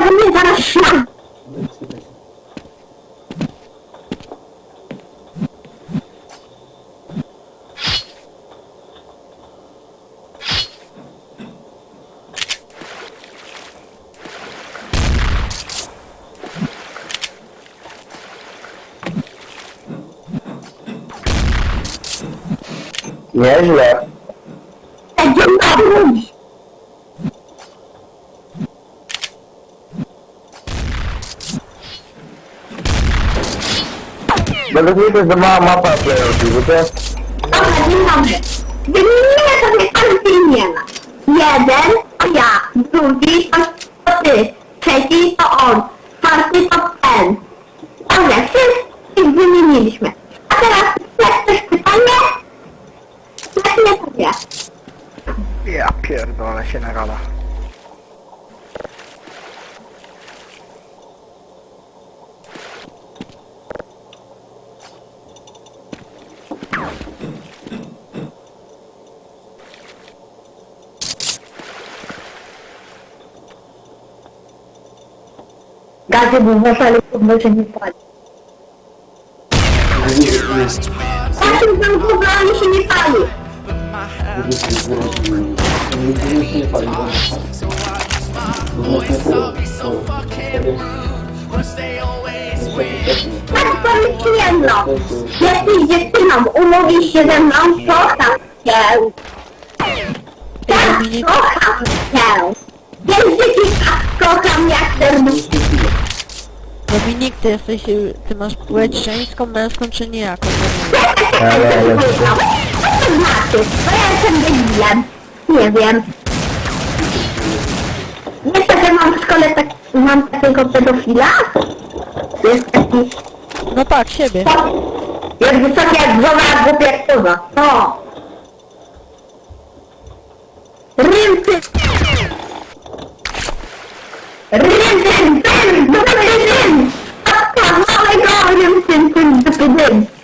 возьми, хорошо. Nieźle. Dzień dobry. Według mnie to jest za mała mapa bo to jest... Dobra, dzień dobry. Wymienię sobie każdy imiona. Jeden to ja, drugi to, to ty, trzeci to on, czwarty to ten. Dobra, wszystkich wymieniliśmy. A teraz jak ktoś pytanie? Jak nie powie. Ja pierdolę się na Gazi bu masayla kurmaşın ifade. Quatro anos do Brasil que me fale. Always I'll be so fucking. Once they always ci jedno. Jeśli dziewczyną umówisz się ze mną, kocham cię. Tak, kocham cię. Języki tak kocham jak serduszko. Dominik, ty jesteś, ty masz płeć żeńską, męską czy niejaką? Ale, ale... Co to znaczy? Bo ja jestem debilem. Nie wiem. Nie to, że mam w szkole tak, mam takiego pedofila? Jest taki... No tak, siebie. Jest wysoki jak głowa, a głupi jak tuba. No. Rym ty! Rym tym, tym, dupy tym! Odpawałeś go, rym tym, tym, dupy tym!